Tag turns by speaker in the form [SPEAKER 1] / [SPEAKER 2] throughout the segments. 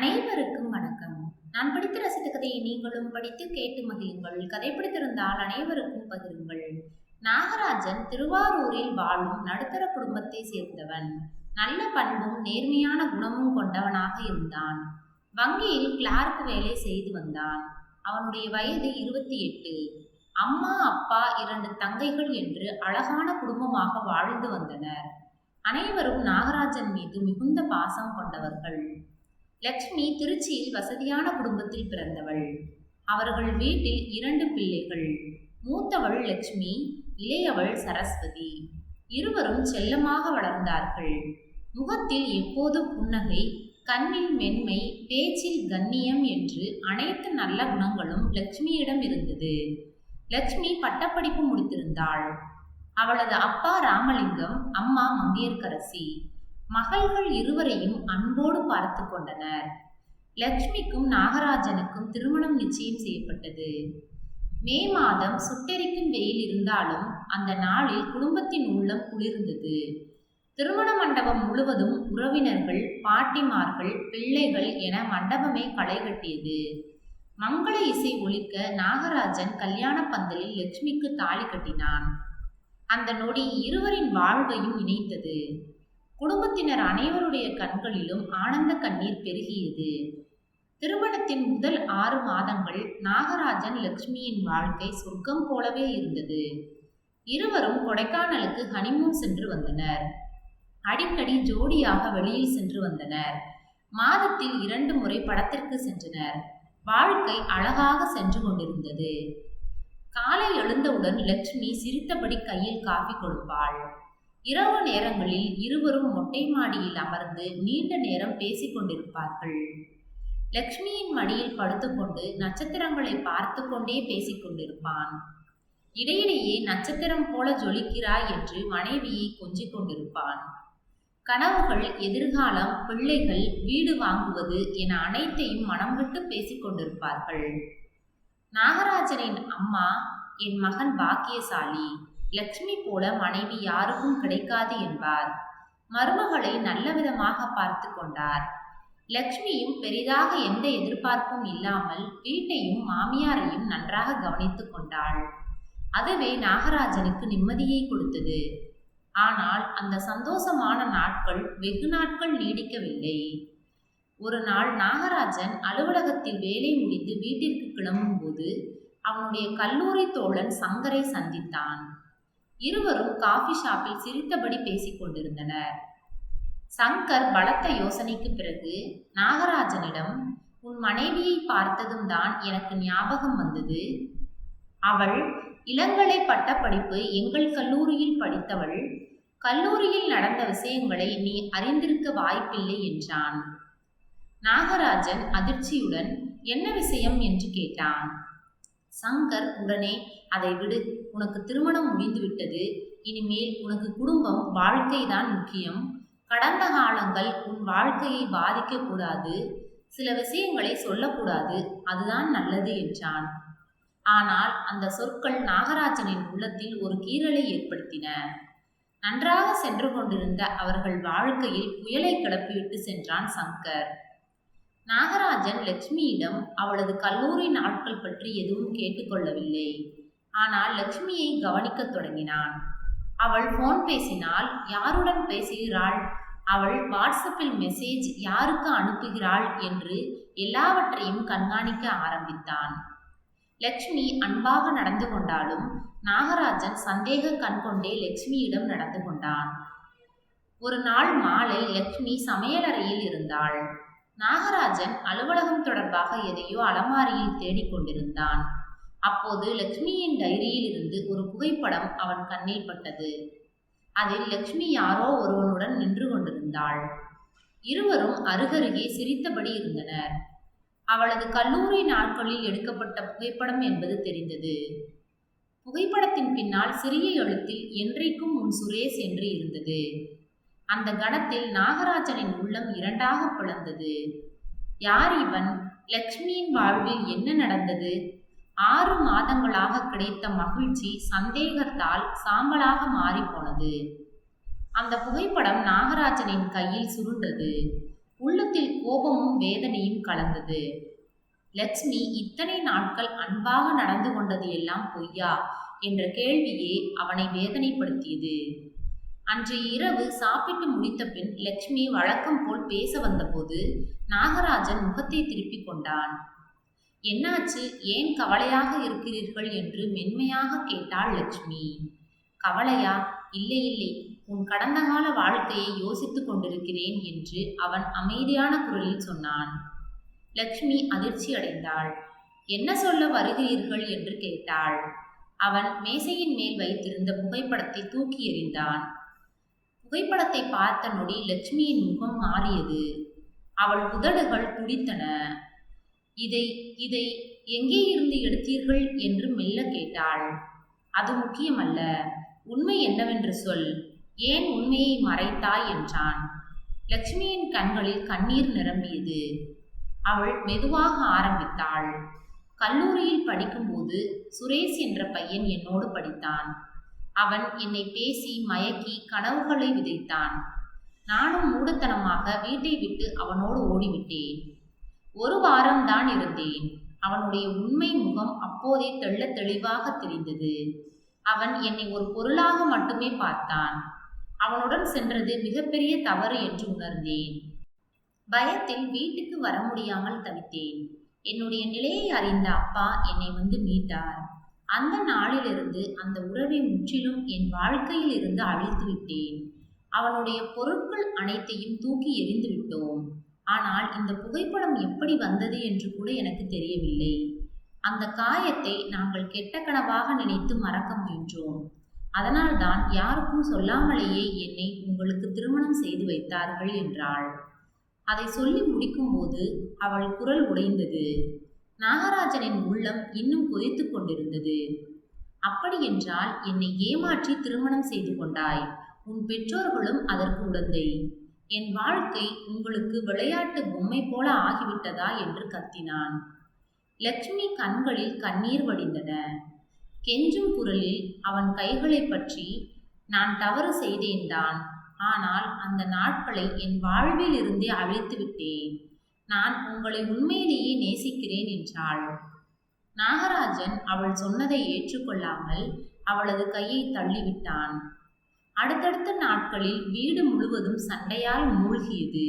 [SPEAKER 1] அனைவருக்கும் வணக்கம். நான் படித்து ரசித்த கதையை நீங்களும் படித்து கேட்டு மகிழுங்கள். கதை பிடித்திருந்தால் அனைவருக்கும் பகிருங்கள். நாகராஜன் திருவாரூரில் வாழும் நடுத்தர குடும்பத்தை சேர்ந்தவன். நல்ல பண்பும் நேர்மையான குணமும் கொண்டவனாக இருந்தான். வங்கியில் கிளார்க் வேலை செய்து வந்தான். அவனுடைய வயது இருபத்தி எட்டு. அம்மா அப்பா இரண்டு தங்கைகள் என்று அழகான குடும்பமாக வாழ்ந்து வந்தனர். அனைவரும் நாகராஜன் மீது மிகுந்த பாசம் கொண்டவர்கள். லட்சுமி திருச்சியில் வசதியான குடும்பத்தில் பிறந்தவள். அவர்கள் வீட்டில் இரண்டு பிள்ளைகள். மூத்தவள் லட்சுமி இளையவள் சரஸ்வதி. இருவரும் செல்லமாக வளர்ந்தார்கள். முகத்தில் எப்போதும் புன்னகை கண்ணில் மென்மை பேச்சில் கண்ணியம் என்று அனைத்து நல்ல குணங்களும் லட்சுமியிடம் இருந்தது. லட்சுமி பட்டப்படிப்பு முடித்திருந்தாள். அவளது அப்பா ராமலிங்கம் அம்மா மங்கையர்கரசி. மகள்கள் இருவரையும் அன்போடு பார்த்து கொண்டனர். லக்ஷ்மிக்கும் நாகராஜனுக்கும் திருமணம் நிச்சயம் செய்யப்பட்டது. மே மாதம் சுட்டெரிக்கும் வெயில் இருந்தாலும் அந்த நாளில் குடும்பத்தின் உள்ளம் குளிர்ந்தது. திருமண மண்டபம் முழுவதும் உறவினர்கள் பாட்டிமார்கள் பிள்ளைகள் என மண்டபமே களை கட்டியது. மங்கள இசை ஒழிக்க நாகராஜன் கல்யாண பந்தலில் லட்சுமிக்கு தாலி கட்டினான். அந்த நொடி இருவரின் வாழ்வையும் இணைத்தது. குடும்பத்தினர் அனைவருடைய கண்களிலும் ஆனந்த கண்ணீர் பெருகியது. திருமணத்தின் முதல் ஆறு மாதங்கள் நாகராஜன் லக்ஷ்மியின் வாழ்க்கை சொர்க்கம் போலவே இருந்தது. இருவரும் கொடைக்கானலுக்கு ஹனிமூன் சென்று வந்தனர். அடிக்கடி ஜோடியாக வெளியில் சென்று வந்தனர். மாதத்தில் இரண்டு முறை படத்திற்கு சென்றனர். வாழ்க்கை அழகாக சென்று கொண்டிருந்தது. காலை எழுந்தவுடன் லட்சுமி சிரித்தபடி கையில் காஃபி கொடுப்பாள். இரவு நேரங்களில் இருவரும் மொட்டை மாடியில் அமர்ந்து நீண்ட நேரம் பேசிக் கொண்டிருப்பார்கள். லக்ஷ்மியின் மடியில் படுத்துக்கொண்டு நட்சத்திரங்களை பார்த்து கொண்டே பேசிக் கொண்டிருப்பான். இடையிடையே நட்சத்திரம் போல ஜொலிக்கிறாய் என்று மனைவியை கொஞ்சிக் கொண்டிருப்பான். கனவுகள் எதிர்காலம் பிள்ளைகள் வீடு வாங்குவது என அனைத்தையும் மனம் விட்டு பேசிக் கொண்டிருப்பார்கள். நாகராஜனின் அம்மா என் மகன் பாக்கியசாலி. லக்ஷ்மி போல மனைவி யாருக்கும் கிடைக்காது என்பார். மருமகளை நல்ல விதமாக பார்த்து கொண்டார். லக்ஷ்மியும் பெரிதாக எந்த எதிர்பார்ப்பும் இல்லாமல் வீட்டையும் மாமியாரையும் நன்றாக கவனித்துக் கொண்டாள். அதுவே நாகராஜனுக்கு நிம்மதியை கொடுத்தது. ஆனால் அந்த சந்தோஷமான நாட்கள் வெகு நாட்கள் நீடிக்கவில்லை. ஒரு நாள் நாகராஜன் அலுவலகத்தில் வேலை முடிந்து வீட்டிற்கு கிளம்பும்போது அவனுடைய கல்லூரி தோழன் சங்கரை சந்தித்தான். இருவரும் காஃபி ஷாப்பில் சிரித்தபடி பேசிக் கொண்டிருந்தனர். சங்கர் பலத்த யோசனைக்கு பிறகு நாகராஜனிடம் உன் மனைவியை பார்த்ததும் தான் எனக்கு ஞாபகம் வந்தது. அவள் இளங்கலை பட்டப்படிப்பு எங்கள் கல்லூரியில் படித்தவள். கல்லூரியில் நடந்த விஷயங்களை நீ அறிந்திருக்க வாய்ப்பில்லை என்றான். நாகராஜன் அதிர்ச்சியுடன் என்ன விஷயம்? என்று கேட்டான். சங்கர் உடனே அதை விடு. உனக்கு திருமணம் முடிந்துவிட்டது. இனிமேல் உனக்கு குடும்பம் வாழ்க்கைதான் முக்கியம். கடந்த காலங்கள் உன் வாழ்க்கையை பாதிக்கக்கூடாது சில விஷயங்களை சொல்லக்கூடாது. அதுதான் நல்லது என்றான். ஆனால் அந்த சொற்கள் நாகராஜனின் உள்ளத்தில் ஒரு கீறலை ஏற்படுத்தின. நன்றாக சென்று கொண்டிருந்த அவர்கள் வாழ்க்கையில் புயலை கிளப்பிவிட்டு சென்றான் சங்கர். நாகராஜன் லட்சுமியிடம் அவளது கல்லூரி நாட்கள் பற்றி எதுவும் கேட்டுக்கொள்ளவில்லை ஆனால் லட்சுமியை கவனிக்கத் தொடங்கினான். அவள் போன் பேசினால் யாருடன் பேசுகிறாள்? அவள் வாட்ஸ்அப்பில் மெசேஜ் யாருக்கு அனுப்புகிறாள் என்று எல்லாவற்றையும் கண்காணிக்க ஆரம்பித்தான். லக்ஷ்மி அன்பாக நடந்து கொண்டாலும் நாகராஜன் சந்தேக கண்கொண்டே லட்சுமியிடம் நடந்து கொண்டான். ஒரு நாள் மாலை லக்ஷ்மி சமையலறையில் இருந்தாள். நாகராஜன் அலுவலகம் தொடர்பாக எதையோ அலமாரியில் தேடிக்கொண்டிருந்தான் அப்போது லட்சுமியின் டைரியில் இருந்து ஒரு புகைப்படம் அவன் கண்ணில் பட்டது. அதில் லட்சுமி யாரோ ஒருவனுடன் நின்று கொண்டிருந்தாள். இருவரும் அருகருகே சிரித்தபடி இருந்தனர். அவளது கல்லூரி நாட்களில் எடுக்கப்பட்ட புகைப்படம் என்பது தெரிந்தது. புகைப்படத்தின் பின்னால் சிறிய எழுத்தில் என்றைக்கும் உன் சுரேஷ் என்று இருந்தது. அந்த கணத்தில் நாகராஜனின் உள்ளம் இரண்டாக பிளந்தது. யார் இவன்? லக்ஷ்மியின் வாழ்வில் என்ன நடந்தது? ஆறு மாதங்களாக கிடைத்த மகிழ்ச்சி சந்தேகத்தால் சாம்பலாக மாறிப்போனது. அந்த புகைப்படம் நாகராஜனின் கையில் சுருண்டது. உள்ளத்தில் கோபமும் வேதனையும் கலந்தது. லட்சுமி இத்தனை நாட்கள் அன்பாக நடந்து கொண்டது எல்லாம் பொய்யா? என்ற கேள்வியே அவனை வேதனைப்படுத்தியது. அன்று இரவு சாப்பிட்டு முடித்த பின் லட்சுமி வழக்கம் போல் பேச வந்தபோது நாகராஜன் முகத்தை திருப்பிக் கொண்டான். என்னாச்சு? ஏன் கவலையாக இருக்கிறீர்கள்? என்று மென்மையாக கேட்டாள் லட்சுமி. கவலையா? இல்லை இல்லை. உன் கடந்த கால வாழ்க்கையை யோசித்துக் கொண்டிருக்கிறேன் என்று அவன் அமைதியான குரலில் சொன்னான். லட்சுமி அதிர்ச்சி அடைந்தாள். என்ன சொல்ல வருகிறீர்கள்? என்று கேட்டாள். அவன் மேசையின் மேல் வைத்திருந்த புகைப்படத்தை தூக்கி எறிந்தான். புகைப்படத்தை பார்த்த நொடி லட்சுமியின் முகம் மாறியது. அவள் உதடுகள் துடித்தன. இதை இதை எங்கே இருந்து எடுத்தீர்கள்? என்று மெல்ல கேட்டாள். அது முக்கியமல்ல. உண்மை என்னவென்று சொல். ஏன் உண்மையை மறைத்தாய்? என்றான். லட்சுமியின் கண்களில் கண்ணீர் நிரம்பியது. அவள் மெதுவாக ஆரம்பித்தாள். கல்லூரியில் படிக்கும்போது சுரேஷ் என்ற பையன் என்னோடு படித்தான். அவன் என்னை பேசி மயக்கி கனவுகளை விதைத்தான். நானும் மூடத்தனமாக வீட்டை விட்டு அவனோடு ஓடிவிட்டேன். ஒரு வாரம்தான் இருந்தேன். அவனுடைய உண்மை முகம் அப்போதே தெள்ள தெளிவாக தெரிந்தது. அவன் என்னை ஒரு பொருளாக மட்டுமே பார்த்தான். அவனுடன் சென்றது மிகப்பெரிய தவறு என்று உணர்ந்தேன். பயத்தில் வீட்டுக்கு வர முடியாமல் தவித்தேன். என்னுடைய நிலையை அறிந்த அப்பா என்னை வந்து மீட்டார். அந்த நாளிலிருந்து அந்த உறவை முற்றிலும் என் வாழ்க்கையில் இருந்து அழித்து விட்டேன். அவனுடைய பொருட்கள் அனைத்தையும் தூக்கி எறிந்து விட்டோம். ஆனால் இந்த புகைப்படம் எப்படி வந்தது என்று கூட எனக்கு தெரியவில்லை. அந்த காயத்தை நாங்கள் கெட்ட கனவாக நினைத்து மறக்க முயன்றோம். அதனால்தான் யாருக்கும் சொல்லாமலேயே என்னை உங்களுக்கு திருமணம் செய்து வைத்தார்கள் என்றாள். அதை சொல்லி முடிக்கும்போது அவள் குரல் உடைந்தது. நாகராஜனின் உள்ளம் இன்னும் கொதித்து கொண்டிருந்தது. அப்படியென்றால் என்னை ஏமாற்றி திருமணம் செய்து கொண்டாய். உன் பெற்றோர்களும் அதற்கு உடந்தை. என் வாழ்க்கை உங்களுக்கு விளையாட்டு பொம்மை போல ஆகிவிட்டதா? என்று கத்தினான். லட்சுமி கண்களில் கண்ணீர் வடிந்தன. கெஞ்சும் குரலில் அவன் கைகளை பற்றி நான் தவறு செய்தேன்தான் ஆனால் அந்த நாட்களை என் வாழ்வில் இருந்தே அழித்து விட்டேன். நான் உங்களை உண்மையிலேயே நேசிக்கிறேன் என்றாள். நாகராஜன் அவள் சொன்னதை ஏற்றுக்கொள்ளாமல் அவளது கையை தள்ளிவிட்டான். அடுத்தடுத்த நாட்களில் வீடு முழுவதும் சண்டையால் மூழ்கியது.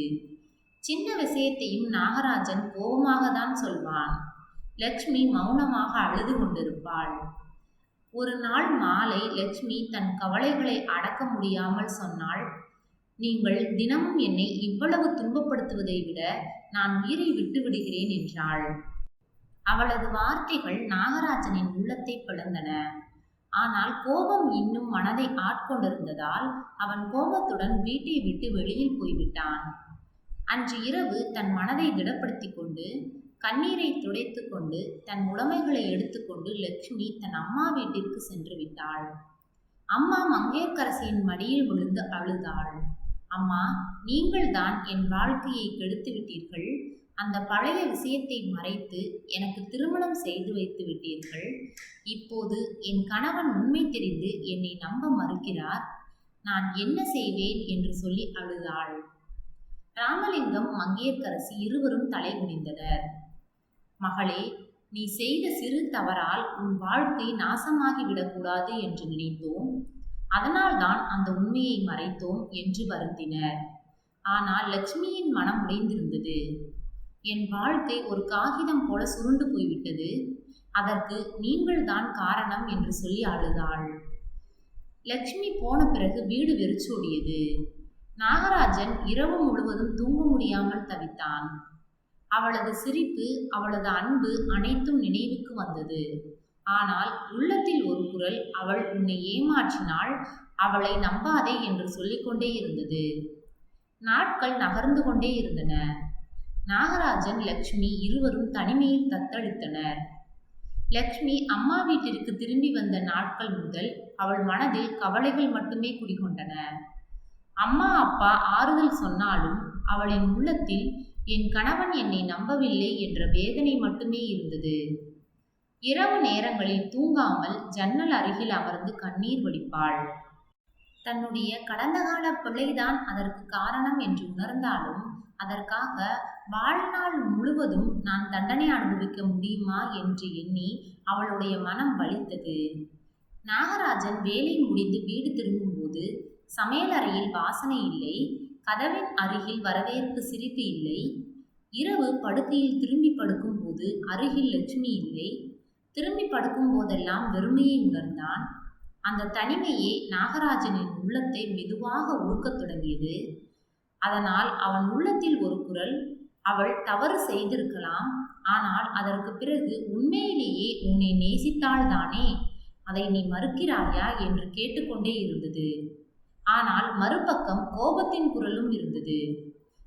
[SPEAKER 1] சின்ன விஷயத்தையும் நாகராஜன் கோபமாக தான் சொல்வான். லக்ஷ்மி மௌனமாக அழுது கொண்டிருப்பாள். ஒரு நாள் மாலை லட்சுமி தன் கவலைகளை அடக்க முடியாமல் சொன்னாள். நீங்கள் தினமும் என்னை இவ்வளவு துன்பப்படுத்துவதை விட நான் உயிரை விட்டு விடுகிறேன் என்றாள். அவளது வார்த்தைகள் நாகராஜனின் உள்ளத்தை பிளந்தன. ஆனால் கோபம் இன்னும் மனதை ஆட்கொண்டிருந்ததால் அவன் கோபத்துடன் வீட்டை விட்டு வெளியில் போய்விட்டான். அன்று இரவு தன் மனதை திடப்படுத்தி கொண்டு கண்ணீரை துடைத்து கொண்டு தன் உடைமைகளை எடுத்துக்கொண்டு லட்சுமி தன் அம்மா வீட்டிற்கு சென்று விட்டாள். அம்மா மங்கையர்க்கரசியின் மடியில் விழுந்து அழுதாள். அம்மா நீங்கள்தான் என் வாழ்க்கையை கெடுத்து விட்டீர்கள் அந்த பழைய விஷயத்தை மறைத்து எனக்கு திருமணம் செய்து வைத்து விட்டீர்கள். இப்போது என் கணவன் உண்மை தெரிந்து என்னை நம்ப மறுக்கிறார். நான் என்ன செய்வேன் என்று சொல்லி அழுதாள். ராமலிங்கம் மங்கையர்க்கரசி இருவரும் தலை குனிந்தனர். மகளே நீ செய்த சிறு தவறால் உன் வாழ்க்கை நாசமாகிவிடக்கூடாது என்று நினைத்தோம். அதனால்தான் அந்த உண்மையை மறைத்தோம் என்று வருந்தினர். ஆனால் லட்சுமியின் மனம் உடைந்திருந்தது. என் வாழ்க்கை ஒரு காகிதம் போல சுருண்டு போய்விட்டது. அதற்கு நீங்கள்தான் காரணம் என்று சொல்லி அழுதாள். லட்சுமி போன பிறகு வீடு வெறிச்சோடியது. நாகராஜன் இரவு முழுவதும் தூங்க முடியாமல் தவித்தான். அவளது சிரிப்பு அவளது அன்பு அனைத்தும் நினைவுக்கு வந்தது. ஆனால் உள்ளத்தில் ஒரு குரல் அவள் உன்னை ஏமாற்றினாள் அவளை நம்பாதே என்று சொல்லிக்கொண்டே இருந்தது. நாட்கள் நகர்ந்து கொண்டே இருந்தன. நாகராஜன் லக்ஷ்மி இருவரும் தனிமையில் தத்தளித்தனர். லக்ஷ்மி அம்மா வீட்டிற்கு திரும்பி வந்த நாட்கள் முதல் அவள் மனதில் கவலைகள் மட்டுமே குடிகொண்டன. அம்மா அப்பா ஆறுதல் சொன்னாலும் அவளின் உள்ளத்தில் என் கணவன் என்னை நம்பவில்லை என்ற வேதனை மட்டுமே இருந்தது. இரவு நேரங்களில் தூங்காமல் ஜன்னல் அருகில் அமர்ந்து கண்ணீர் வடிப்பாள். தன்னுடைய கடந்த கால பிள்ளைதான் அதற்கு காரணம் என்று உணர்ந்தாலும் அதற்காக வாழ்நாள் முழுவதும் நான் தண்டனை அனுபவிக்க முடியுமா என்று எண்ணி அவளுடைய மனம் வலித்தது. நாகராஜன் வேலை முடிந்து வீடு திரும்பும்போது சமையலறையில் வாசனை இல்லை கதவின் அருகில் வரவேற்பு சிரிப்பு இல்லை இரவு படுக்கையில் திரும்பி படுக்கும்போது அருகில் லட்சுமி இல்லை திரும்பி படுக்கும் போதெல்லாம் வெறுமையை உணர்ந்தான். அந்த தனிமையே நாகராஜனின் உள்ளத்தை மெதுவாக உருக்கத் தொடங்கியது. அதனால் அவன் உள்ளத்தில் ஒரு குரல் அவள் தவறு செய்திருக்கலாம் ஆனால் அதற்கு பிறகு உண்மையிலேயே உன்னை நேசித்தாள்தானே அதை நீ மறுக்கிறாயா? என்று கேட்டுக்கொண்டே இருந்தது. ஆனால் மறுபக்கம் கோபத்தின் குரலும் இருந்தது.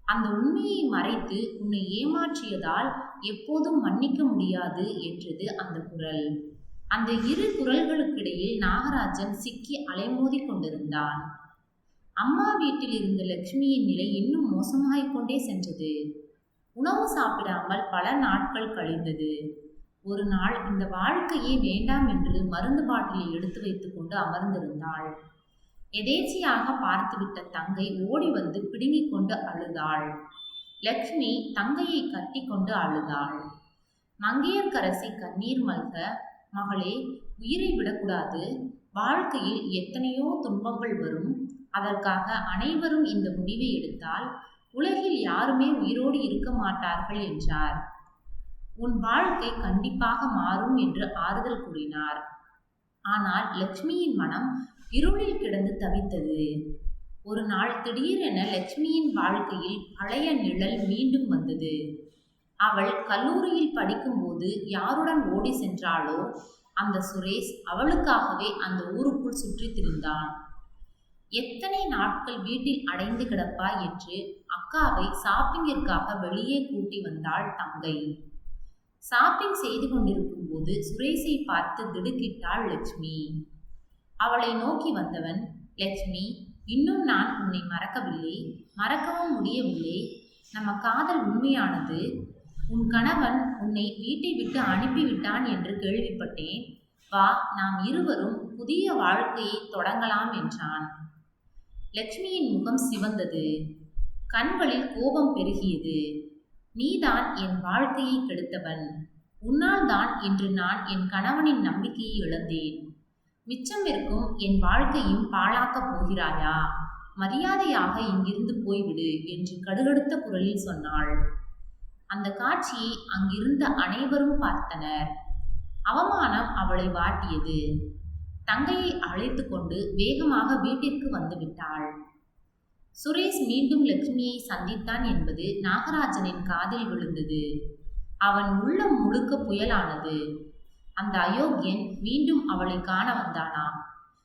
[SPEAKER 1] அந்த உண்மையை மறைத்து உன்னை ஏமாற்றியதால் எப்போதும் மன்னிக்க முடியாது என்றது அந்த குரல். அந்த இரு குரல்களுக்கிடையில் நாகராஜன் சிக்கி அலைமோதி கொண்டிருந்தான். அம்மா வீட்டில் இருந்த லட்சுமியின் நிலை இன்னும் மோசமாகிக் கொண்டே சென்றது. உணவு சாப்பிடாமல் பல நாட்கள் கழிந்தது. ஒரு நாள் இந்த வாழ்க்கையே வேண்டாம் என்று மருந்து பாட்டிலை எடுத்து வைத்துக்கொண்டு அமர்ந்திருந்தாள். எதேச்சியாக பார்த்துவிட்ட தங்கை ஓடி வந்து பிடுங்கிக் கொண்டு அழுதாள். லக்ஷ்மி தங்கையை கட்டி கொண்டு அழுதாள் மங்கையர்க்கரசி கண்ணீர் மல்க மகளே உயிரை விடக்கூடாது. வாழ்க்கையில் எத்தனையோ துன்பங்கள் வரும். அதற்காக அனைவரும் இந்த முடிவை எடுத்தால் உலகில் யாருமே உயிரோடு இருக்க மாட்டார்கள் என்றார். உன் வாழ்க்கை கண்டிப்பாக மாறும் என்று ஆறுதல் கூறினார். ஆனால் லட்சுமியின் மனம் இருளில் கிடந்து தவித்தது. ஒரு நாள் திடீரென லட்சுமியின் வாழ்க்கையில் பழைய நிழல் மீண்டும் வந்தது. அவள் கல்லூரியில் படிக்கும்போது யாருடன் ஓடி சென்றாளோ அந்த சுரேஷ் அவளுக்காகவே அந்த ஊருக்குள் சுற்றித் திரிந்தான். எத்தனை நாட்கள் வீட்டில் அடைந்து கிடப்பாய் என்று அக்காவை ஷாப்பிங்கிற்காக வெளியே கூட்டி வந்தாள் தங்கை. ஷாப்பிங் செய்து கொண்டிருக்கும் போது சுரேஷை பார்த்து திடுக்கிட்டாள் லட்சுமி. அவளை நோக்கி வந்தவன் லட்சுமி இன்னும் நான் உன்னை மறக்கவில்லை மறக்கவும் முடியவில்லை. நம்ம காதல் உண்மையானது. உன் கணவன் உன்னை வீட்டை விட்டு அனுப்பிவிட்டான் என்று கேள்விப்பட்டேன். வா நாம் இருவரும் புதிய வாழ்க்கையை தொடங்கலாம் என்றான். லட்சுமியின் முகம் சிவந்தது. கண்களில் கோபம் பெருகியது. நீதான் என் வாழ்க்கையை கெடுத்தவன். உன்னால் தான் இன்று நான் என் கணவனின் நம்பிக்கையை இழந்தேன். மிச்சம் இருக்கும் என் வாழ்க்கையும் பாழாக்கப் போகிறாயா? மரியாதையாக இங்கிருந்து போய்விடு என்று கடுகடுத்த குரலில் சொன்னாள். அந்த காட்சியை அங்கிருந்த அனைவரும் பார்த்தனர். அவமானம் அவளை வாட்டியது. தங்கையை அழைத்து கொண்டு வேகமாக வீட்டிற்கு வந்துவிட்டாள் சுரேஷ் மீண்டும் லட்சுமியை சந்தித்தான் என்பது நாகராஜனின் காதில் விழுந்தது. அவன் உள்ளம் முழுக்க புயலானது. அந்த அயோக்கியன் மீண்டும் அவளை காண வந்தானா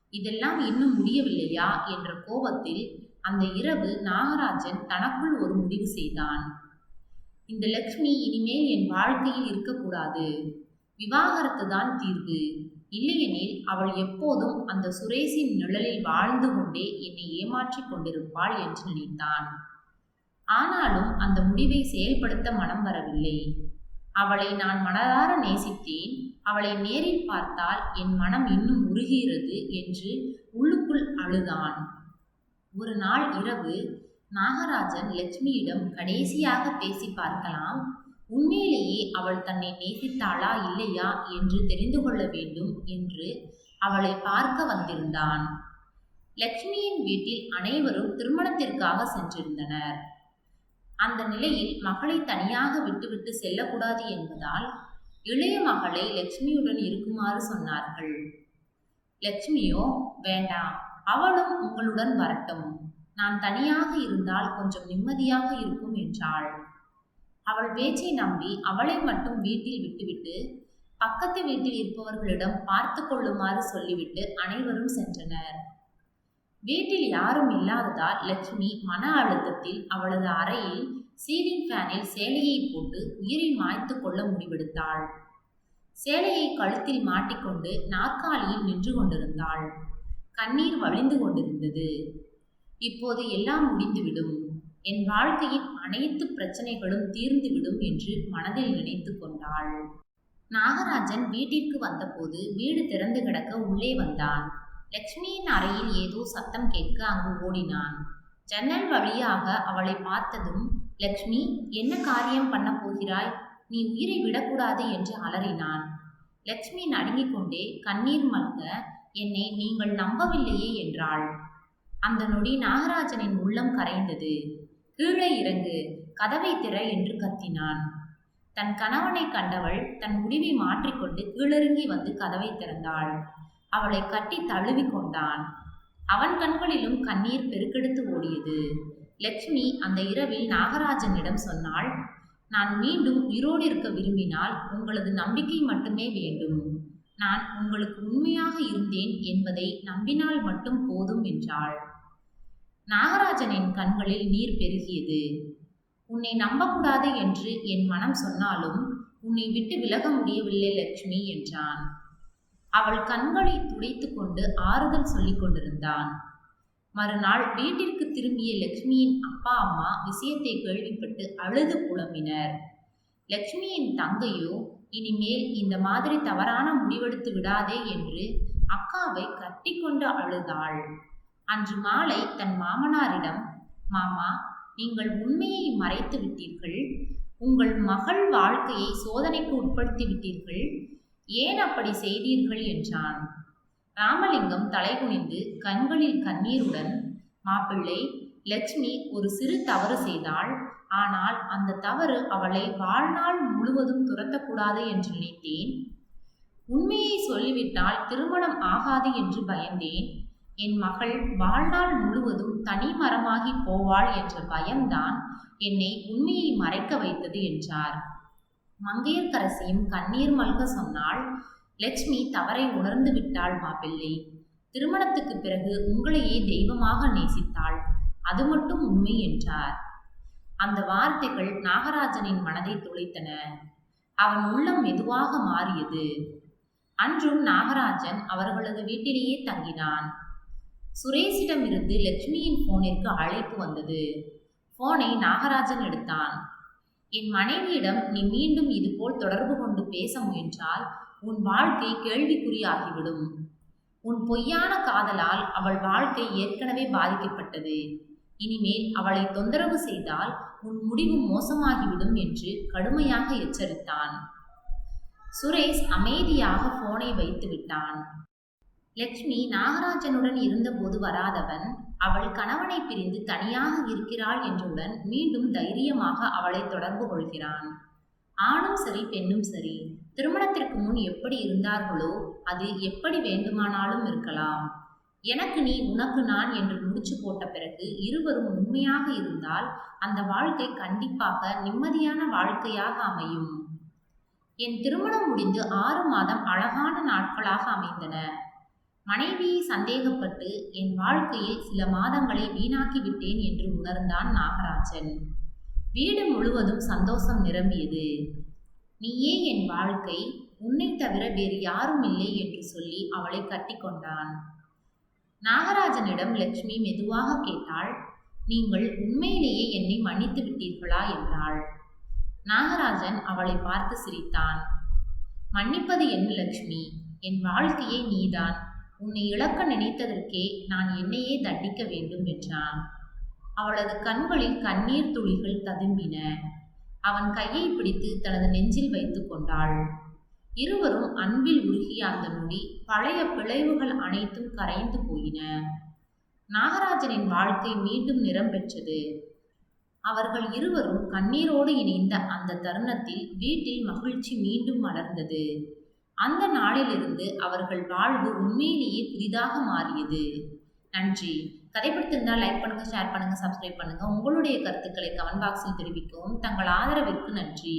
[SPEAKER 1] இதெல்லாம் இன்னும் முடியவில்லையா? என்ற கோபத்தில் அந்த இரவு நாகராஜன் தனக்குள் ஒரு முடிவு செய்தான். இந்த லக்ஷ்மி இனிமேல் என் வாழ்க்கையில் இருக்கக்கூடாது. விவாகரத்து தான் தீர்வு. இல்லையெனில் அவள் எப்போதும் அந்த சுரேஷின் நிழலில் வாழ்ந்து கொண்டே என்னை ஏமாற்றிக் கொண்டிருப்பாள் என்று நினைத்தான். ஆனாலும் அந்த முடிவை செயல்படுத்த மனம் வரவில்லை. அவளை நான் மனதார நேசித்தேன். அவளை நேரில் பார்த்தால் என் மனம் இன்னும் உருகிறது என்று உள்ளுக்குள் அழுதான். ஒரு நாள் இரவு நாகராஜன் லட்சுமியிடம் கடைசியாக பேசி பார்க்கலாம். உண்மையிலேயே அவள் தன்னை நேசித்தாளா இல்லையா என்று தெரிந்து கொள்ள வேண்டும் என்று அவளை பார்க்க வந்திருந்தான். லட்சுமியின் வீட்டில் அனைவரும் திருமணத்திற்காக சென்றிருந்தனர். அந்த நிலையில் மகளை தனியாக விட்டுவிட்டு செல்லக்கூடாது என்பதால் இளைய மகளை லட்சுமியுடன் இருக்குமாறு சொன்னார்கள். லட்சுமியோ வேண்டாம் அவளும் உங்களுடன் வரட்டும். நான் தனியாக இருந்தால் கொஞ்சம் நிம்மதியாக இருக்கும் என்றாள். அவள் பேச்சை நம்பி அவளை மட்டும் வீட்டில் விட்டுவிட்டு பக்கத்து வீட்டில் இருப்பவர்களிடம் பார்த்து கொள்ளுமாறு சொல்லிவிட்டு அனைவரும் சென்றனர். வீட்டில் யாரும் இல்லாததால் லட்சுமி மன அழுத்தத்தில் அவளது அறையில் சீலிங் ஃபேனில் சேலையை போட்டு உயிரை மாய்த்து கொள்ள முடிவெடுத்தாள். சேலையை கழுத்தில் மாட்டிக்கொண்டு நாற்காலியில் நின்று கொண்டிருந்தாள். கண்ணீர் வழிந்து கொண்டிருந்தது. இப்போது எல்லாம் முடிந்துவிடும். என் வாழ்க்கையின் அனைத்து பிரச்சனைகளும் தீர்ந்துவிடும் என்று மனதில் நினைத்து கொண்டாள். நாகராஜன் வீட்டிற்கு வந்தபோது வீடு திறந்து கிடக்க உள்ளே வந்தான். லக்ஷ்மியின் அறையில் ஏதோ சத்தம் கேட்க அங்கு ஓடினான். ஜன்னல் வழியாக அவளை பார்த்ததும் லக்ஷ்மி என்ன காரியம் பண்ண போகிறாய்? நீ உயிரை விடக்கூடாது என்று அலறினான். லக்ஷ்மி நடுங்கிக் கொண்டே கண்ணீர் மல்க என்னை நீங்கள் நம்பவில்லையே என்றாள். அந்த நொடி நாகராஜனின் உள்ளம் கரைந்தது. கீழே இறங்கு கதவை திற என்று கத்தினான். தன் கணவனை கண்டவள் தன் முடிவை மாற்றிக்கொண்டு கீழிறங்கி வந்து கதவை திறந்தாள். அவளை கட்டி தழுவி கொண்டான் அவன் கண்களிலும் கண்ணீர் பெருக்கெடுத்து ஓடியது. லட்சுமி அந்த இரவில் நாகராஜனிடம் சொன்னாள் நான் மீண்டும் உயிரோடு இருக்க விரும்பினால் உங்களது நம்பிக்கை மட்டுமே வேண்டும். நான் உங்களுக்கு உண்மையாக இருந்தேன் என்பதை நம்பினால் மட்டும் போதும் என்றாள். நாகராஜனின் கண்களில் நீர் பெருகியது. உன்னை நம்பக்கூடாது என்று என் மனம் சொன்னாலும் உன்னை விட்டு விலக முடியவில்லை லட்சுமி என்றான். அவள் கண்களை துடைத்து கொண்டு ஆறுதல் சொல்லிக் கொண்டிருந்தான். மறுநாள் வீட்டிற்கு திரும்பிய லட்சுமியின் அப்பா அம்மா விஷயத்தை கேள்விப்பட்டு அழுது புலம்பினர். லட்சுமியின் தங்கையோ இனிமேல் இந்த மாதிரி தவறான முடிவெடுத்து விடாதே என்று அக்காவை கட்டிக்கொண்டு அழுதாள். அன்று மாலை தன் மாமனாரிடம் மாமா நீங்கள் உண்மையை மறைத்து விட்டீர்கள். உங்கள் மகள் வாழ்க்கையை சோதனைக்கு உட்படுத்தி விட்டீர்கள். ஏன் அப்படி செய்தீர்கள் என்றான். ராமலிங்கம் தலைகுனிந்து கண்களில் கண்ணீருடன் மாப்பிள்ளை லட்சுமி ஒரு சிறு தவறு செய்தாள். ஆனால் அந்த தவறு அவளை வாழ்நாள் முழுவதும் துரத்தக்கூடாது என்று நினைத்தேன். உண்மையை சொல்லிவிட்டால் திருமணம் ஆகாது என்று பயந்தேன். என் மகள் வாழ்நாள் முழுவதும் தனி மரமாகி போவாள் என்ற பயம்தான் என்னை உண்மையை மறைக்க வைத்தது என்றார். மங்கையர்க்கரசியும் கண்ணீர் மல்க சொன்னால் லட்சுமி தவறை உணர்ந்து விட்டாள் மாப்பிள்ளை திருமணத்துக்கு பிறகு உங்களையே தெய்வமாக நேசித்தாள். அது மட்டும் உண்மை என்றார் அந்த வார்த்தைகள் நாகராஜனின் மனதை துளைத்தன. அவன் உள்ளம் மெதுவாக மாறியது. அன்றும் நாகராஜன் அவர்களது வீட்டிலேயே தங்கினான். சுரேஷிடமிருந்து லட்சுமியின் போனிற்கு அழைப்பு வந்தது. போனை நாகராஜன் எடுத்தான். என் மனைவியிடம் நீ மீண்டும் இதுபோல் தொடர்பு கொண்டு பேச முயன்றால் உன் வாழ்க்கை கேள்விக்குறியாகிவிடும். உன் பொய்யான காதலால் அவள் வாழ்க்கை ஏற்கனவே பாதிக்கப்பட்டது. இனிமேல் அவளை தொந்தரவு செய்தால் உன் முடிவு மோசமாகிவிடும் என்று கடுமையாக எச்சரித்தான். சுரேஷ் அமைதியாக போனை வைத்து விட்டான் லட்சுமி நாகராஜனுடன் இருந்தபோது வராதவன் அவள் கணவனை பிரிந்து தனியாக இருக்கிறாள் என்றுடன் மீண்டும் தைரியமாக அவளை தொடர்பு கொள்கிறான். ஆணும் சரி பெண்ணும் சரி திருமணத்திற்கு முன் எப்படி இருந்தார்களோ அது எப்படி வேண்டுமானாலும் இருக்கலாம். எனக்கு நீ உனக்கு நான் என்று முடிச்சு போட்ட பிறகு இருவரும் உண்மையாக இருந்தால் அந்த வாழ்க்கை கண்டிப்பாக நிம்மதியான வாழ்க்கையாக அமையும். என் திருமணம் முடிந்து ஆறு மாதம் அழகான நாட்களாக அமைந்தன. மனைவியை சந்தேகப்பட்டு என் வாழ்க்கையில் சில மாதங்களை வீணாக்கி விட்டேன் என்று உணர்ந்தான் நாகராஜன். வீடு முழுவதும் சந்தோஷம் நிரம்பியது. நீயே என் வாழ்க்கை? உன்னை தவிர வேறு யாரும் இல்லை என்று சொல்லி அவளை கட்டிக்கொண்டான் நாகராஜனிடம் லட்சுமி மெதுவாக கேட்டாள் நீங்கள் உண்மையிலேயே என்னை மன்னித்து விட்டீர்களா? என்றாள். நாகராஜன் அவளை பார்த்து சிரித்தான். மன்னிப்பது என் லட்சுமி? என் வாழ்க்கையே நீதான். உன்னை இழக்க நினைத்ததற்கே நான் என்னையே தண்டிக்க வேண்டும் என்றான். அவளது கண்களில் கண்ணீர் துளிகள் ததும்பின. அவன் கையை பிடித்து தனது நெஞ்சில் வைத்து கொண்டாள். இருவரும் அன்பில் உருகிய அந்த நொடி பழைய பிழைவுகள் அனைத்தும் கரைந்து போயின. நாகராஜனின் வாழ்க்கை மீண்டும் நிறம் பெற்றது. அவர்கள் இருவரும் கண்ணீரோடு இணைந்த அந்த தருணத்தில் வீட்டில் மகிழ்ச்சி மீண்டும் மலர்ந்தது. அந்த நாளிலிருந்து அவர்கள் வாழ்வு உண்மையிலேயே புதிதாக மாறியது. நன்றி. கதை பிடித்திருந்தா லைக் பண்ணுங்க ஷேர் பண்ணுங்க சப்ஸ்கிரைப் பண்ணுங்க. உங்களுடைய கருத்துக்களை கமெண்ட் பாக்ஸில் தெரிவிக்கவும். தங்கள் ஆதரவிற்கு நன்றி.